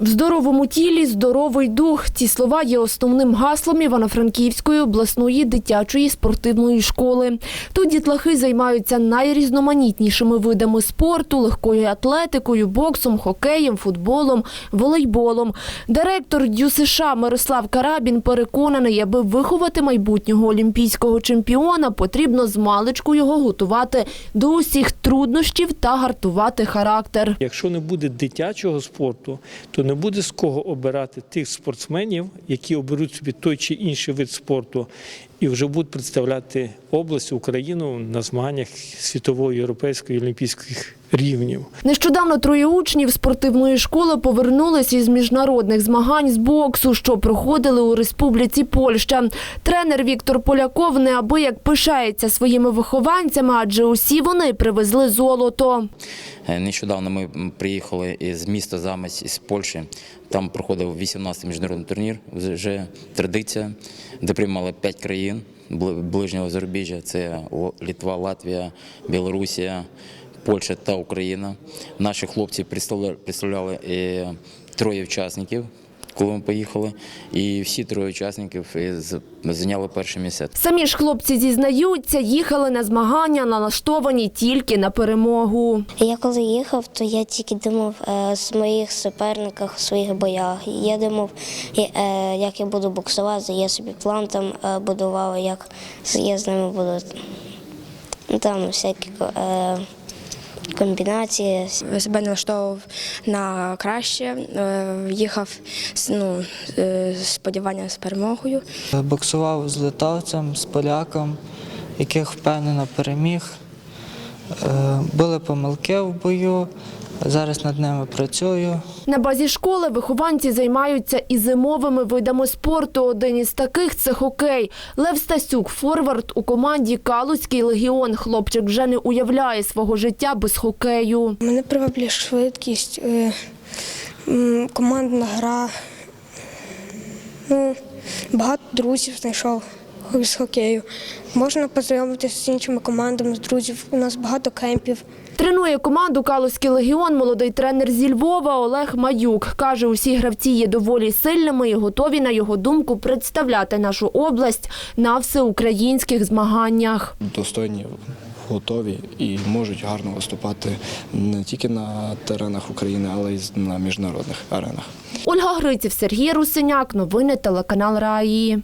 В здоровому тілі здоровий дух. Ці слова є основним гаслом Івано-Франківської обласної дитячої спортивної школи. Тут дітлахи займаються найрізноманітнішими видами спорту, легкою атлетикою, боксом, хокеєм, футболом, волейболом. Директор ДЮСШ Мирослав Карабін переконаний, аби виховати майбутнього олімпійського чемпіона, потрібно з маличку його готувати до усіх труднощів та гартувати характер. Якщо не буде дитячого спорту, то не буде з кого обирати тих спортсменів, які оберуть собі той чи інший вид спорту, і вже будуть представляти область, Україну на змаганнях світової, європейської, олімпійських рівнів. Нещодавно троє учнів спортивної школи повернулись із міжнародних змагань з боксу, що проходили у Республіці Польща. Тренер Віктор Поляков неабияк пишається своїми вихованцями, адже усі вони привезли золото. Е, Нещодавно ми приїхали із міста Замець із Польщі. Там проходив 18-й міжнародний турнір. Вже традиція, де приймали 5 країн ближнього зарубіжжя. Це Літва, Латвія, Білорусія, Польща та Україна. Наші хлопці представля- представляли е, троє учасників. Коли ми поїхали, і всі троє учасників зайняли перше місце. Самі ж хлопці зізнаються, їхали на змагання, налаштовані тільки на перемогу. Я коли їхав, то я тільки думав е, з моїх суперниках, у своїх боях. Я думав, е, як я буду боксувати, я собі план там е, будував, як я з ними буду ну, там всякі е, комбінації. себе налаштовував на краще, е, їхав з ну, е, сподівання з перемогою. Боксував з литовцем, з поляком, яких впевнено переміг. Е, Були помилки в бою, зараз над ними працюю. На базі школи вихованці займаються і зимовими видами спорту. Один із таких це хокей. Лев Стасюк, форвард у команді Калузький легіон. Хлопчик вже не уявляє свого життя без хокею. Мене приваблює швидкість, е, командна гра. Ну, багато друзів знайшов з хокею. Можна познайомитися з іншими командами, з друзів. У нас багато кемпів. Тренує команду Калузький легіон молодий тренер зі Львова Олег Маюк. Каже, усі гравці є доволі сильними і готові, на його думку, представляти нашу область на всеукраїнських змаганнях. достойні, готові і можуть гарно виступати не тільки на теренах України, але й на міжнародних аренах. Ольга Гриців, Сергій Русиняк. Новини телеканал Раї.